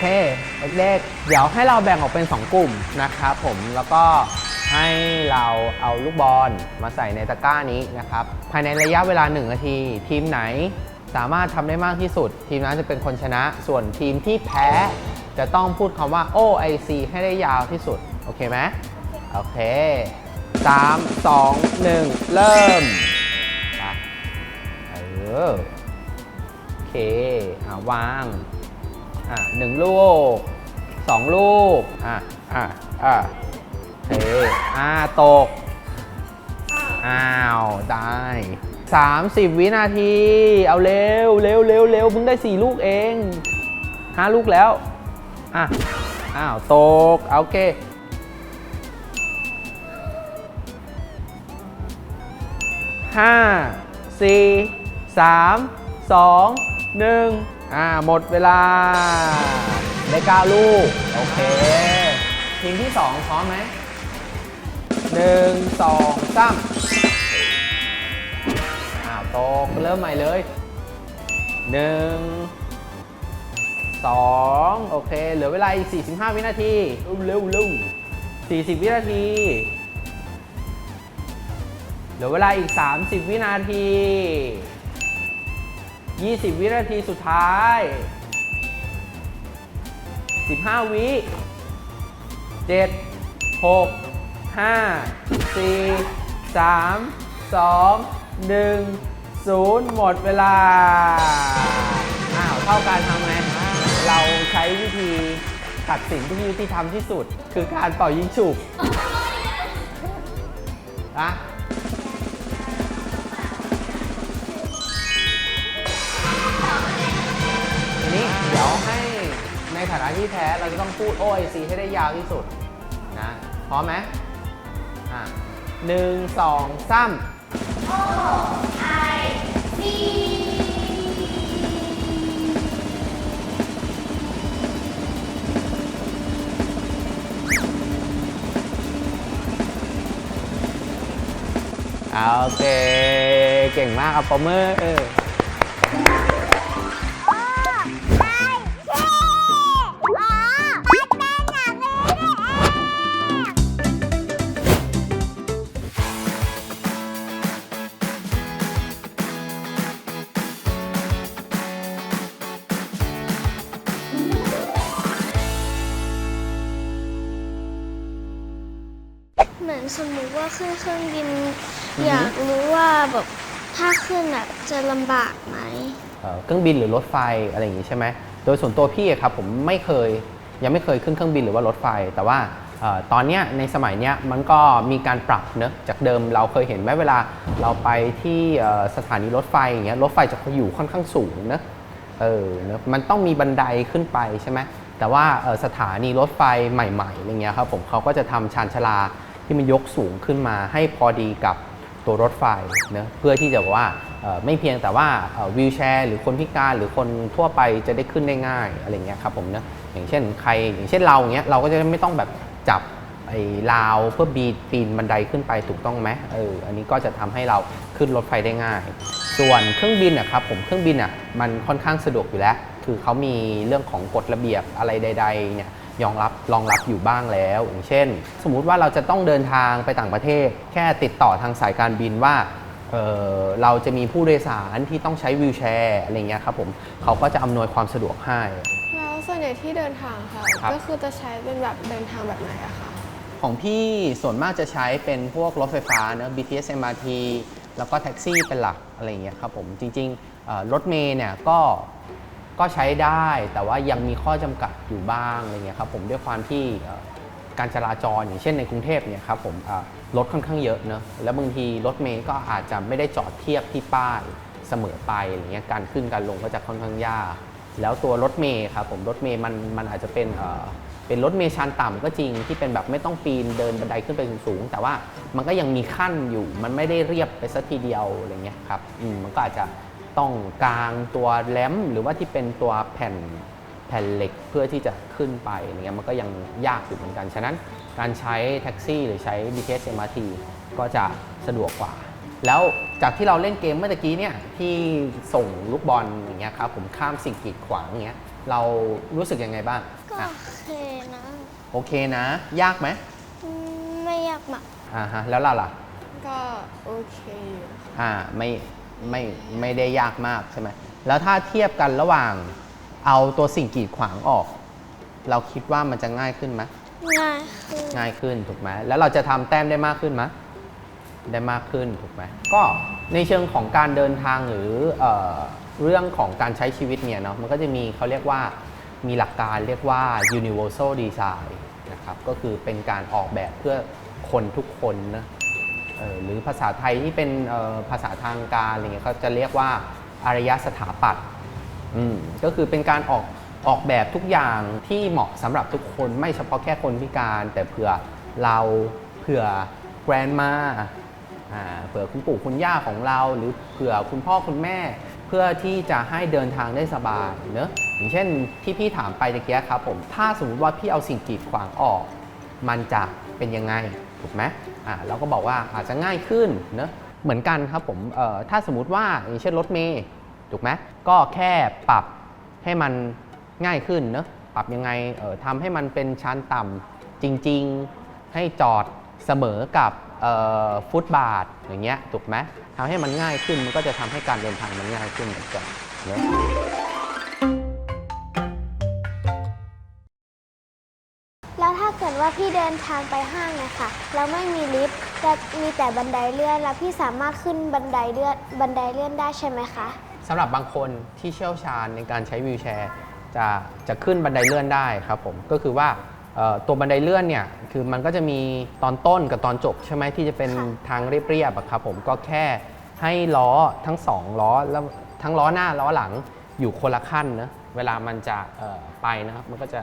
เคเด็กๆเดี๋ยวให้เราแบ่งออกเป็น 2 กลุ่มนะครับผมแล้วก็ให้เราเอาลูกบอลมาใส่ในตะกร้านี้นะครับภายในระยะเวลา 1 นาที ทีมไหนสามารถทำได้มากที่สุด ทีมนั้นจะเป็นคนชนะ ส่วนทีมที่แพ้จะต้องพูดคำว่า OIC ให้ได้ยาวที่สุด โอเคไหมโอเค3 2 1เริ่มไปเออโอเค อ่าวาง อะหนึ่งลูกสองลูก อะอะอะโอเคอ่าตก อ้าว ได้ 30 วินาที เอาเร็วเร็วเร็วเร็วมึงได้ 4 ลูกเอง5ลูกแล้ว อะ อ้าว ตกโอเคห้าสี่สามสองหนึ่ง อ่าหมดเวลา ได้เก้าลูก โอเค ทีมที่สองพร้อมไหมหนึ่งสองสามอ้าวตกเริ่มใหม่เลยหนึ่งสองโอเค เหลือเวลาอีก 45 วินาที เร็วเร็ว40 วินาที เหลือเวลาอีก 30 วินาที 20 วินาทีสุดท้าย 15 วิ 7 6 5 4 3 2 1 0หมดเวลา อ้าว เท่าการทำไง เราใช้วิธีตัดสินที่ยุติธรรมที่สุด คือการเป่ายิงฉุบอะ เดี๋ยวให้ในฐานะที่แพ้เราจะต้องพูด OIC ให้ได้ยาวที่สุดนะพร้อมไหมอะหนึ่งสองสามโอเค เก่งมากครับปอมเมอร์ เหมือนสมมุติว่าขึ้นเครื่องบินอยากรู้ว่าแบบถ้าขึ้นอะจะลำบากไหม เอ่อเครื่องบินหรือรถไฟอะไรอย่างงี้ใช่ไหม โดยส่วนตัวพี่อะครับผมไม่เคยยังไม่เคยขึ้นเครื่องบินหรือว่ารถไฟ แต่ว่าเอ่อตอนเนี้ยในสมัยเนี้ยมันก็มีการปรับเนอะจากเดิมเราเคยเห็นไหมเวลาเราไปที่เอ่อสถานีรถไฟอย่างเงี้ยรถไฟจะอยู่ค่อนข้างสูงเนอะเออเนอะมันต้องมีบันไดขึ้นไปใช่ไหมแต่ว่าเอ่อสถานีรถไฟใหม่ๆอะไรเงี้ยครับผมเขาก็จะทำชานชาลา ที่มันยกสูงขึ้นมาให้พอดีกับตัวรถไฟเนะเพื่อที่จะบอกว่าไม่เพียงแต่ว่าวิวแชร์ หรือคนพิการหรือคนทั่วไปจะได้ขึ้นได้ง่ายอะไรเงี้ยครับผมเนะอย่างเช่นใครอย่างเช่นเราเงี้ยเราก็จะไม่ต้องแบบจับไอ้ราวเพื่อบีปีนบันไดขึ้นไปถูกต้องไหมเอออันนี้ก็จะทำให้เราขึ้นรถไฟได้ง่าย ส่วนเครื่องบินนะครับผมเครื่องบินอะมันค่อนข้างสะดวกอยู่แล้ว คือเขามีเรื่องของกฎระเบียบอะไรใด ๆเนี่ย ยอมรับรองรับอยู่บ้างแล้ว อย่างเช่น สมมุติว่าเราจะต้องเดินทางไปต่างประเทศ แค่ติดต่อทางสายการบินว่าเอ่อเราจะมีผู้โดยสารที่ต้องใช้วิวแชร์อะไรเงี้ยครับผมเขาก็จะอำนวยความสะดวกให้แล้วส่วนใหญ่ที่เดินทางค่ะครับก็คือจะใช้เป็นแบบเดินทางแบบไหนอะคะของพี่ส่วนมากจะใช้เป็นพวกรถไฟฟ้าเนอะ BTS MRT แล้วก็แท็กซี่เป็นหลักอะไรอย่างเงี้ยครับผมจริงๆเอ่อรถเมย์เนี่ยก็ ก็ใช้ได้แต่ว่ายังมีข้อจำกัดอยู่บ้างอะไรเงี้ยครับผมด้วยความที่การจราจรอย่างเช่นในกรุงเทพเนี่ยครับผมรถค่อนข้างเยอะเนอะแล้วบางทีรถเมย์ก็อาจจะไม่ได้จอดเทียบที่ป้ายเสมอไปอะไรเงี้ยการขึ้นการลงก็จะค่อนข้างยาก แล้วตัวรถเมย์ครับผมรถเมย์มันมันอาจจะเป็นเป็นรถเมย์ชันต่ำก็จริงที่เป็นแบบไม่ต้องปีนเดินบันไดขึ้นไปสูง แต่ว่ามันก็ยังมีขั้นอยู่มันไม่ได้เรียบไปสักทีเดียวอะไรเงี้ยครับอืมมันก็อาจจะ ต้องกางตัวแรมหรือว่าที่เป็นตัวแผ่นแผ่นเหล็กเพื่อที่จะขึ้นไปอะไรเงี้ยมันก็ยังยากอยู่เหมือนกัน ฉะนั้นการใช้แท็กซี่หรือใช้ BTS MRT ก็จะสะดวกกว่า แล้วจากที่เราเล่นเกมเมื่อตะกี้เนี่ยที่ส่งลูกบอลอย่างเงี้ยครับผมข้ามสิ่งกีดขวางอย่างเงี้ยเรารู้สึกยังไงบ้างก็อะโอเคนะโอเคนะ ยากไหมอืมไม่ยากมากอ่าฮะแล้วเราล่ะ ก็โอเคอยู่ค่ะอ่าไม่ ไม่ไม่ได้ยากมากใช่ไหมแล้วถ้าเทียบกันระหว่างเอาตัวสิ่งกีดขวางออก เราคิดว่ามันจะง่ายขึ้นไหมง่ายคือง่ายขึ้นถูกไหมแล้วเราจะทำแต้มได้มากขึ้นไหมได้มากขึ้นถูกไหมก็ในเชิงของการเดินทางหรือเออเรื่องของการใช้ชีวิตเนี่ยเนาะมันก็จะมีเขาเรียกว่ามีหลักการเรียกว่า universal design นะครับก็คือเป็นการออกแบบเพื่อคนทุกคนนะเอ่อ หรือภาษาไทยที่เป็นภาษาทางการอะไรเงี้ยเขาจะเรียกว่าอารยสถาปัตย์ก็คือเป็นการออกออกแบบทุกอย่างที่เหมาะสำหรับทุกคนไม่เฉพาะแค่คนพิการ แต่เผื่อเราเผื่อแกรนมาเผื่อคุณปู่คุณย่าของเรา หรือเผื่อคุณพ่อคุณแม่ เพื่อที่จะให้เดินทางได้สบายเนอะอย่างเช่นที่พี่ถามไปตะเกียครับผมถ้าสมมติว่าพี่เอาสิ่งกีดขวางออก มันจะเป็นยังไงถูกไหมอ่าเราก็บอกว่าอาจจะง่ายขึ้นเนอะเหมือนกันครับผมเอ่อถ้าสมมติว่าอย่างเช่นรถเมย์ถูกไหมก็แค่ปรับให้มันง่ายขึ้นเนอะปรับยังไงเอ่อทำให้มันเป็นชั้นต่ำจริง ๆ ให้จอดเสมอกับเอ่อฟุตบาทอย่างเงี้ยถูกไหมทำให้มันง่ายขึ้นมันก็จะทำให้การเดินทางมันง่ายขึ้นเหมือนกันเนอะ นทางไปห้างนะคะแล้วไม่มีลิฟต์และมีแต่บันไดเลื่อน แล้วพี่สามารถขึ้นบันไดเลื่อนบันไดเลื่อนได้ใช่ไหมคะ สำหรับบางคนที่เชี่ยวชาญในการใช้วีลแชร์จะจะขึ้นบันไดเลื่อนได้ครับผมก็คือว่าเอ่อตัวบันไดเลื่อนเนี่ยคือมันก็จะมีตอนต้นกับตอนจบใช่ไหมที่จะเป็นค่ะ ทางเรียบๆอะครับผมก็แค่ให้ล้อทั้งสองล้อแล้วทั้งล้อหน้าล้อหลังอยู่คนละขั้นนะเวลามันจะเอ่อไปนะครับมันก็จะ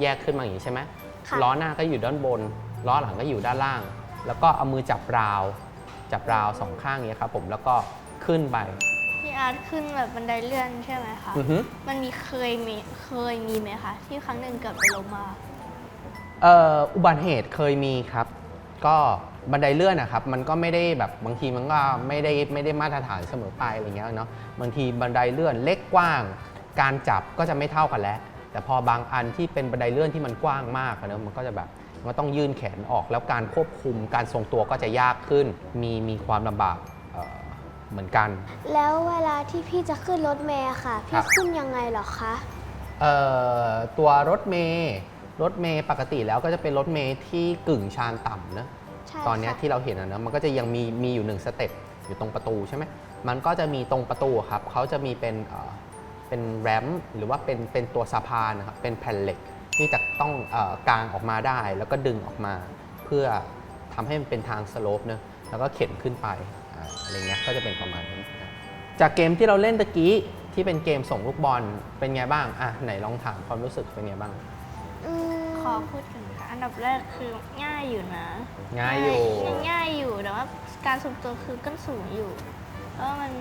แยกขึ้นมาอย่างนี้ใช่ไหม ค่ะล้อหน้าก็อยู่ด้านบน ล้อหลังก็อยู่ด้านล่าง แล้วก็เอามือจับราว จับราวสองข้างอย่างนี้ยครับผมแล้วก็ขึ้นไป พี่อาร์ตขึ้นแบบบันไดเลื่อนใช่ไหมคะ อือฮึมันมีเคยมีเคยมีไหมคะ ที่ครั้งหนึ่งเกือบไปล้มมาเอ่ออุบัติเหตุเคยมีครับ ก็บันไดเลื่อนนะครับ มันก็ไม่ได้แบบบางทีมันก็ไม่ได้ไม่ได้มาตรฐานเสมอไปอะไรเงี้ยเนาะบางทีบันไดเลื่อนเล็กกว้าง การจับก็จะไม่เท่ากันแล้ว แต่พอบางอันที่เป็นบันไดเลื่อนที่มันกว้างมากอะเนอะมันก็จะแบบมันก็ต้องยื่นแขนออกแล้วการควบคุมการทรงตัวก็จะยากขึ้น มีมีความลำบากเอ่อเหมือนกัน แล้วเวลาที่พี่จะขึ้นรถเมล์อะค่ะ ครัพี่บ ขึ้นยังไงเหรอคะ เอ่อตัวรถเมย์รถเมย์ปกติแล้วก็จะเป็นรถเมย์ที่กึ่งชานต่ำนะ ใช่ตอนเนี้ยค่ะที่เราเห็นอะนะมันก็จะยังมีมีอยู่หนึ่งสเต็ปอยู่ตรงประตูใช่ไหมมันก็จะมีตรงประตูครับเขาจะมีเป็นเอ่อ เป็นแรมป์หรือว่าเป็นเป็นตัวสะพานนะครับเป็นแผ่นเหล็กที่จะต้องเออกางออกมาได้ แล้วก็ดึงออกมา เพื่อทำให้มันเป็นทางสโลปเนะแล้วก็เข็นขึ้นไปอ่าอะไรเงี้ยก็จะเป็นประมาณนี้นะจากเกมที่เราเล่นตะกี้ที่เป็นเกมส่งลูกบอลเป็นไงบ้างอะไหนลองถามความรู้สึกเป็นไงบ้างอืมขอพูดถึงค่ะอันดับแรกคือง่ายอยู่นะ ง่ายอยู่ง่ายง่ายอยู่แต่ว่าการทรงตัวคือก้นสูงอยู่แล้วมัน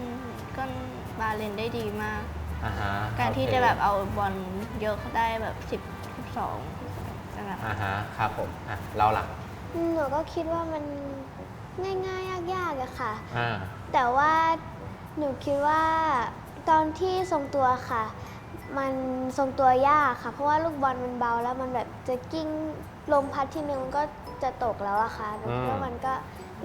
ก้นบาเลนได้ดีมาก อ่าฮะการที่โอเคจะแบบเอาบอลเยอะเขาได้แบบ10 12นั่นแหละอ่าฮะครับผมอะเราล่ะหนูก็คิดว่ามันง่ายๆ ยากๆอะค่ะ อ่าแต่ว่าหนูคิดว่าตอนที่ทรงตัวค่ะ มันทรงตัวยากค่ะ เพราะว่าลูกบอลมันเบาแล้วมันแบบจะกิ้งลมพัดทีนึงมันก็จะตกแล้วอะค่ะหนูคิดว่ามันก็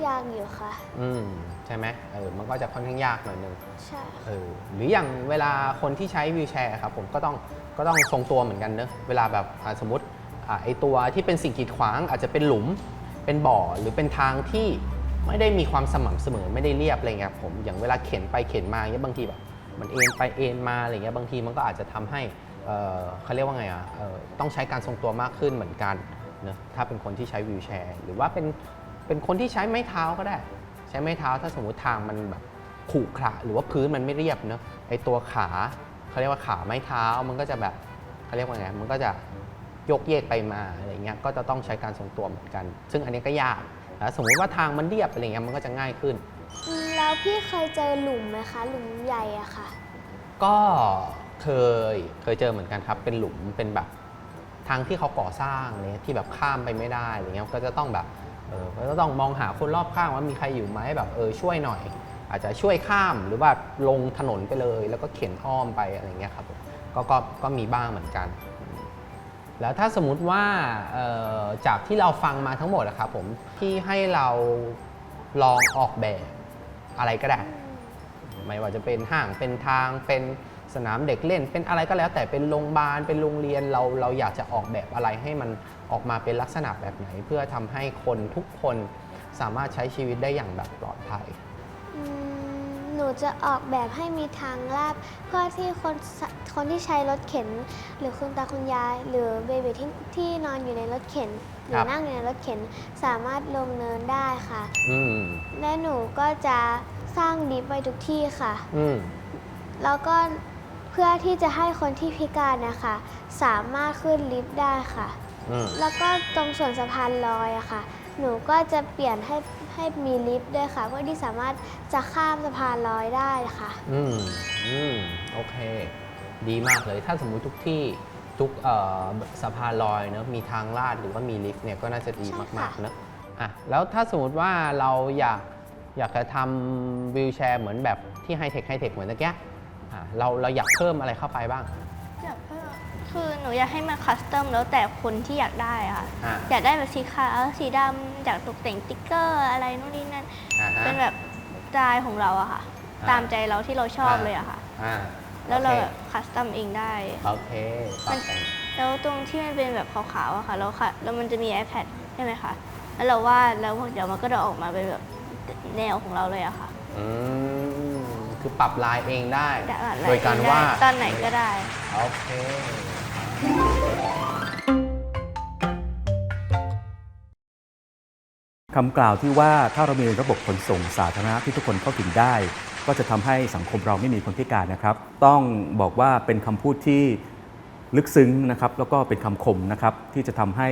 ยากอยู่ค่ะ อืมใช่ไหมเออมันก็จะค่อนข้างยากหน่อยนึงใช่ เออหรืออย่างเวลาคนที่ใช้วีลแชร์ครับผมก็ต้องก็ต้องทรงตัวเหมือนกันเนอะเวลาแบบอ่าสมมติอ่าไอตัวที่เป็นสิ่งกีดขวางอาจจะเป็นหลุมเป็นบ่อหรือเป็นทางที่ไม่ได้มีความสม่ำเสมอไม่ได้เรียบอะไรเงี้ยครับผมอย่างเวลาเข็นไปเข็นมาเงี้ยบางทีแบบมันเอ็นไปเอ็นมาอะไรเงี้ยบางทีมันก็อาจจะทำให้เอ่อเขาเรียกว่าไงอะเอ่อต้องใช้การทรงตัวมากขึ้นเหมือนกัน เนอะถ้าเป็นคนที่ใช้วีลแชร์ หรือว่าเป็น เป็นคนที่ใช้ไม้เท้าก็ได้ ใช้ไม้เท้าถ้าสมมติทางมันแบบขรุขระหรือว่าพื้นมันไม่เรียบเนอะไอตัวขาเขาเรียกว่าขาไม้เท้ามันก็จะแบบเขาเรียกว่าไงมันก็จะโยกเยกไปมาอะไรเงี้ยก็จะต้องใช้การทรงตัวเหมือนกัน ซึ่งอันนี้ก็ยากแล้วสมมติว่าทางมันเรียบอะไรเงี้ยมันก็จะง่ายขึ้นอืมแล้วพี่เคยเจอหลุมไหมคะหลุมใหญ่อะค่ะ ก็เคยเคยเจอเหมือนกันครับ เป็นหลุมเป็นแบบทางที่เขาก่อสร้างอะไรเนี่ยที่แบบข้ามไปไม่ได้อะไรเงี้ยก็จะต้องแบบ เออก็ต้องมองหาคนรอบข้างว่ามีใครอยู่ไหมแบบเออช่วยหน่อย อาจจะช่วยข้ามหรือว่าลงถนนไปเลย แล้วก็เข็นอ้อมไปอะไรเงี้ยครับก็ก็ก็มีบ้างเหมือนกัน แล้วถ้าสมมติว่าจากที่เราฟังมาทั้งหมดอะครับผมที่ให้เราลองออกแบบอะไรก็ได้ไม่ว่าจะเป็นห้างเป็นทางเป็น สนามเด็กเล่น เป็นอะไรก็แล้ว แต่เป็นโรงพยาบาลเป็นโรงเรียนเราเราอยากจะออกแบบอะไรให้มันออกมาเป็นลักษณะแบบไหน เพื่อทำให้คนทุกคนสามารถใช้ชีวิตได้อย่างแบบปลอดภัย อืมหนูจะออกแบบให้มีทางลาดเพื่อที่คนสคนที่ใช้รถเข็น หรือคุณตาคุณยาย หรือเบบีที่ที่นอนอยู่ในรถเข็น หรืครัอบ นั่งอยู่ในรถเข็นสามารถลงเนินได้ค่ะ อืมและหนูก็จะสร้างลิฟต์ไว้ทุกที่ค่ะ อืม แล้วก็ เพื่อที่จะให้คนที่พิการนะคะ สามารถขึ้นลิฟต์ได้ค่ะ อืมแล้วก็ตรงส่วนสะพานลอยอะค่ะ หนูก็จะเปลี่ยนให้ให้มีลิฟต์ด้วยค่ะ เพื่อที่สามารถจะข้ามสะพานลอยได้ค่ะ อืมอืมโอเค ดีมากเลย ถ้าสมมุติทุกที่ทุกเอ่อสะพานลอยเนอะมีทางลาดหรือว่ามีลิฟต์เนี่ยก็น่าจะดีใช่มากค่ะๆเนอะอะแล้วถ้าสมมติว่าเราอยากอยากจะทำวิวแชร์เหมือนแบบที่ไฮเทคไฮเทคเหมือนตะกี้ อะเราเราอยากเพิ่มอะไรเข้าไปบ้าง อยากเพิ่มคือหนูอยากให้มันคัสตอมแล้วแต่คนที่อยากได้อะค่ะ อะอยากได้แบบสีขาวสีดำอยากตกแต่งติ๊กเกอร์อะไรนู่นนี่นั่น อ่าฮะ เป็นแบบสไตล์ของเราอะค่ะ อ่า ตามใจเราที่เราชอบอ่าเลยอะค่ะ อ่าแล้วเราโอคแบบคัสตอมเองได้โอเคปรับแต่งแล้วตรงที่มันเป็นแบบขาวๆอะค่ะ แล้วค่ะ แล้วมันจะมี iPad ใช่ไหมคะ แล้วเราวาดแล้วเดี๋ยวมันก็จะออกมาเป็นแบบแนวของเราเลยอะค่ะ อืม คือปรับลายเองได้ได้ โดยการวาดตอนไหนก็ได้ โอเค คำกล่าวที่ว่าถ้าเรามีระบบขนส่งสาธารณะที่ทุกคนเข้าถึงได้ ก็จะทำให้สังคมเราไม่มีคนพิการนะครับ ต้องบอกว่าเป็นคำพูดที่ลึกซึ้งนะครับ แล้วก็เป็นคำคมนะครับที่จะทำให้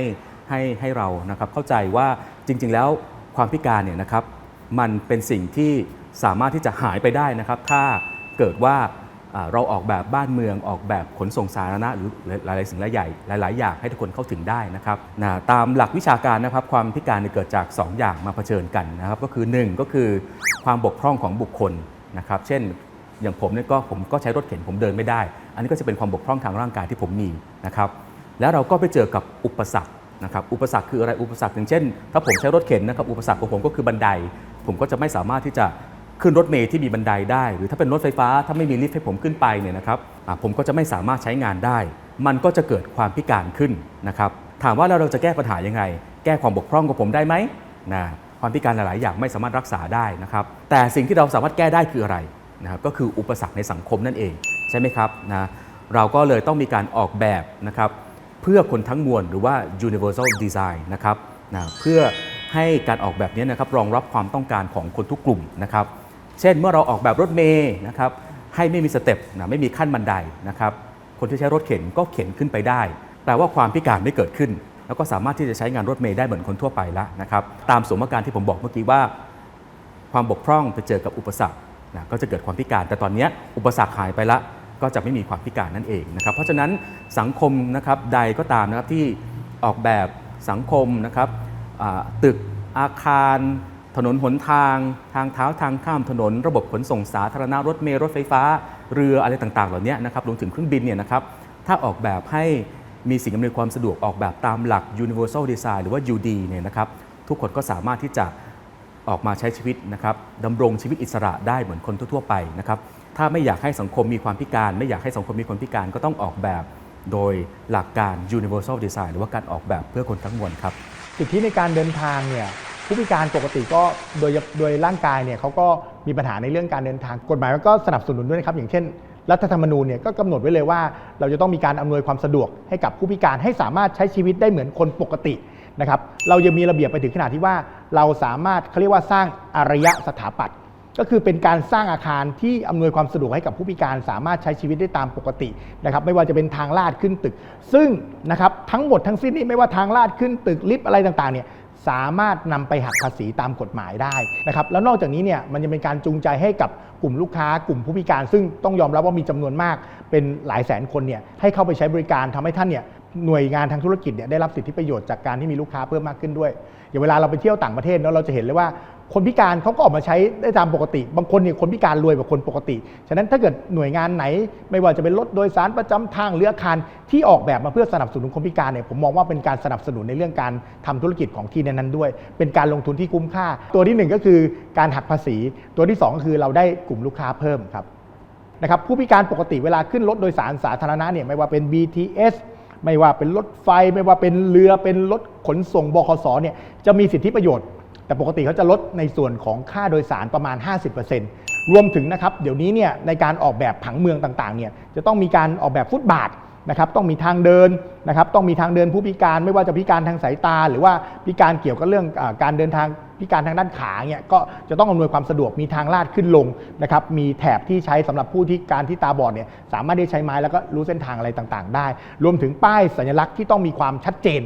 ให้ให้เรานะครับเข้าใจว่าจริง ๆ แล้วความพิการเนี่ยนะครับ มันเป็นสิ่งที่ สามารถที่จะหายไปได้นะครับ ถ้าเกิดว่าเราออกแบบบ้านเมืองออกแบบขนส่งสาธารณะหรือหลายๆสิ่งหลายใหญ่หลาย ๆ อย่างให้ทุกคนเข้าถึงได้นะครับนะตามหลักวิชาการนะครับความพิการเนี่ยเกิดจาก 2 อย่างมาเผชิญกันนะครับก็คือ 1 ก็คือความบกพร่องของบุคคลนะครับเช่นอย่างผมเนี่ยก็ผมก็ใช้รถเข็นผมเดินไม่ได้ อันนี้ก็จะเป็นความบกพร่องทางร่างกายที่ผมมีนะครับแล้วเราก็ไปเจอกับอุปสรรคนะครับอุปสรรคคืออะไรอุปสรรคอย่างเช่น ถ้าผมใช้รถเข็นนะครับอุปสรรคของผมก็คือบันได ผมก็จะไม่สามารถที่จะ ขึ้นรถเมล์ที่มีบันไดได้ หรือถ้าเป็นรถไฟฟ้าถ้าไม่มีลิฟต์ให้ผมขึ้นไปเนี่ยนะครับผมก็จะไม่สามารถใช้งานได้ มันก็จะเกิดความพิการขึ้นนะครับถามว่าแล้วเราจะแก้ปัญหายังไง แก้ความบกพร่องของผมได้ไหมนะความพิการหลายๆอย่างไม่สามารถรักษาได้นะครับแต่สิ่งที่เราสามารถแก้ได้คืออะไรนะครับก็คืออุปสรรคในสังคมนั่นเองใช่ไหมครับนะเราก็เลยต้องมีการออกแบบนะครับเพื่อคนทั้งมวลหรือว่า universal design นะครับนะเพื่อให้การออกแบบนี้นะครับรองรับความต้องการของคนทุกกลุ่มนะครับ เช่นเมื่อเราออกแบบรถเมย์นะครับให้ไม่มีสเต็ปนะไม่มีขั้นบันไดนะครับคนที่ใช้รถเข็นก็เข็นขึ้นไปได้แปลว่าความพิการไม่เกิดขึ้น แล้วก็สามารถที่จะใช้งานรถเมย์ได้เหมือนคนทั่วไปแล้วนะครับตามสมการที่ผมบอกเมื่อกี้ว่า ความบกพร่องไปเจอกับอุปสรรคนะก็จะเกิดความพิการ แต่ตอนนี้อุปสรรคหายไปละก็จะไม่มีความพิการนั่นเองนะครับเพราะฉะนั้นสังคมนะครับใดก็ตามนะครับที่ออกแบบสังคมนะครับตึกอาคาร ถนนหนทาง ทางเท้าทางข้ามถนน ระบบขนส่งสาธารณะรถเมล์รถไฟฟ้า เรืออะไรต่างๆ เหล่านี้นะครับรวมถึงเครื่องบินเนี่ยนะครับถ้าออกแบบให้มีสิ่งอำนวยความสะดวกออกแบบตามหลัก universal design หรือว่า UD เนี่ยนะครับทุกคนก็สามารถที่จะออกมาใช้ชีวิตนะครับดำรงชีวิตอิสระได้เหมือนคนทั่วๆไปนะครับถ้าไม่อยากให้สังคมมีความพิการ ไม่อยากให้สังคมมีคนพิการก็ต้องออกแบบโดยหลักการ universal design หรือว่าการออกแบบเพื่อคนทั้งมวลครับสิทธิในการเดินทางเนี่ย ผู้พิการปกติก็โดยโดยร่างกายเนี่ยเขาก็มีปัญหาในเรื่องการเดินทางกฎหมายก็สนับสนุนด้วยนะครับอย่างเช่น รัฐธรรมนูญเนี่ยก็กำหนดไว้เลยว่า เราจะต้องมีการอำนวยความสะดวกให้กับผู้พิการให้สามารถใช้ชีวิตได้เหมือนคนปกตินะครับเรายังมีระเบียบไปถึงขนาดที่ว่า เราสามารถเขาเรียกว่าสร้างอารยสถาปัตย์ก็คือเป็นการสร้างอาคารที่อำนวยความสะดวกให้กับผู้พิการสามารถใช้ชีวิตได้ตามปกตินะครับไม่ว่าจะเป็นทางลาดขึ้นตึก ซึ่งนะครับทั้งหมดทั้งสิ้นนี้ไม่ว่าทางลาดขึ้นตึกลิฟต์อะไรต่างๆเนี่ย สามารถนำไปหักภาษีตามกฎหมายได้นะครับแล้วนอกจากนี้เนี่ยมันจะเป็นการจูงใจให้กับกลุ่มลูกค้ากลุ่มผู้พิการ ซึ่งต้องยอมรับว่ามีจำนวนมาก เป็นหลายแสนคนเนี่ยให้เข้าไปใช้บริการทำให้ท่านเนี่ยหน่วยงานทางธุรกิจเนี่ยได้รับสิทธิประโยชน์จากการที่มีลูกค้าเพิ่มมากขึ้นด้วยอย่างเวลาเราไปเที่ยวต่างประเทศเนาะเราจะเห็นเลยว่า คนพิการเขาก็ออกมาใช้ได้ตามปกติ บางคนเนี่ยคนพิการรวยกว่าคนปกติ ฉะนั้นถ้าเกิดหน่วยงานไหน ไม่ว่าจะเป็นรถโดยสารประจำทางเรืออาคารที่ออกแบบมาเพื่อสนับสนุนคนพิการเนี่ยผมมองว่าเป็นการสนับสนุนในเรื่องการทำธุรกิจของที่นั้นๆด้วย เป็นการลงทุนที่คุ้มค่า ตัวที่หนึ่งก็คือการหักภาษี ตัวที่สองก็คือเราได้กลุ่มลูกค้าเพิ่มครับนะครับผู้พิการปกติเวลาขึ้นรถโดยสารสาธารณะเนี่ยไม่ว่าเป็น BTS ไม่ว่าเป็นรถไฟ ไม่ว่าเป็นเรือเป็นรถขนส่งบขสเนี่ยจะมีสิทธิประโยชน์ แต่ปกติเขาจะลดในส่วนของค่าโดยสารประมาณ 50%รวมถึงนะครับเดี๋ยวนี้เนี่ยในการออกแบบผังเมืองต่างๆเนี่ยจะต้องมีการออกแบบฟุตบาทนะครับต้องมีทางเดินนะครับต้องมีทางเดินผู้พิการไม่ว่าจะพิการทางสายตา หรือว่าพิการเกี่ยวกับเรื่องอการเดินทางพิการทางด้านขาเนี่ยก็จะต้องอำนวยความสะดวกมีทางลาดขึ้นลงนะครับมีแถบที่ใช้สำหรับผู้ที่การที่ตาบอดเนี่ยสามารถได้ใช้ไม้แล้วก็รู้เส้นทางอะไรต่างๆ ได้ รวมถึงป้ายสัญลักษณ์ที่ต้องมีความชัดเจน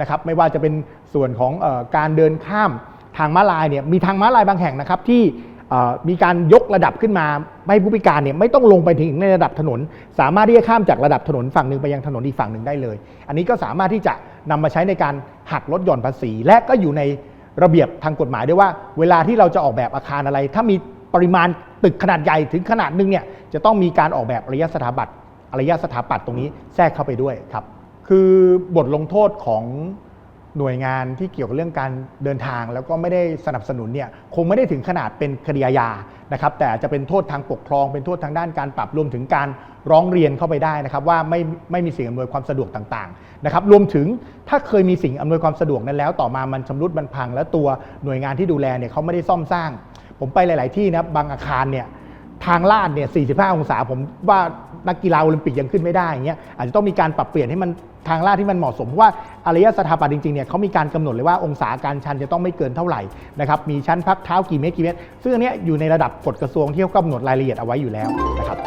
นะครับไม่ว่าจะเป็นส่วนของอการเดินข้าม ทางม้าลายเนี่ยมีทางม้าลายบางแห่งนะครับที่มีการยกระดับขึ้นมาให้ผู้พิการเนี่ยไม่ต้องลงไปถึงในระดับถนน สามารถที่จะข้ามจากระดับถนนฝั่งหนึ่งไปยังถนนอีกฝั่งหนึ่งได้เลย อันนี้ก็สามารถที่จะนำมาใช้ในการหักลดหย่อนภาษี และก็อยู่ในระเบียบทางกฎหมายด้วยว่า เวลาที่เราจะออกแบบอาคารอะไร ถ้ามีปริมาณตึกขนาดใหญ่ถึงขนาดหนึ่งเนี่ยจะต้องมีการออกแบบอารยสถาปัตย์อารยสถาปัตย์ตรงนี้แทรกเข้าไปด้วยครับคือบทลงโทษของ หน่วยงานที่เกี่ยวกับเรื่องการเดินทาง แล้วก็ไม่ได้สนับสนุนเนี่ยคงไม่ได้ถึงขนาดเป็นคดีอาญานะครับแต่จะเป็นโทษทางปกครอง เป็นโทษทางด้านการปรับรวมถึงการร้องเรียนเข้าไปได้นะครับว่าไม่ไม่มีสิ่งอำนวยความสะดวกต่างๆนะครับรวมถึงถ้าเคยมีสิ่งอำนวยความสะดวกนั้นแล้ว ต่อมามันชำรุดมันพัง แล้วตัวหน่วยงานที่ดูแลเนี่ยเขาไม่ได้ซ่อมสร้าง ผมไปหลาย ๆ ที่นะครับบางอาคารเนี่ย ทางลาดเนี่ย 45 องศาผมว่านักกีฬาโอลิมปิกยังขึ้นไม่ได้อย่างเงี้ยอาจจะต้องมีการปรับเปลี่ยนให้มันทางลาดที่มันเหมาะสม เพราะว่าอารยสถาปัตย์จริงๆเนี่ยเขามีการกำหนดเลยว่าองศาการชันจะต้องไม่เกินเท่าไหร่นะครับมีชั้นพักเท้ากี่เมตรกี่เมตร ซึ่งอันเนี้ยอยู่ในระดับกฎกระทรวงที่เขากำหนดรายละเอียดเอาไว้อยู่แล้วนะครับ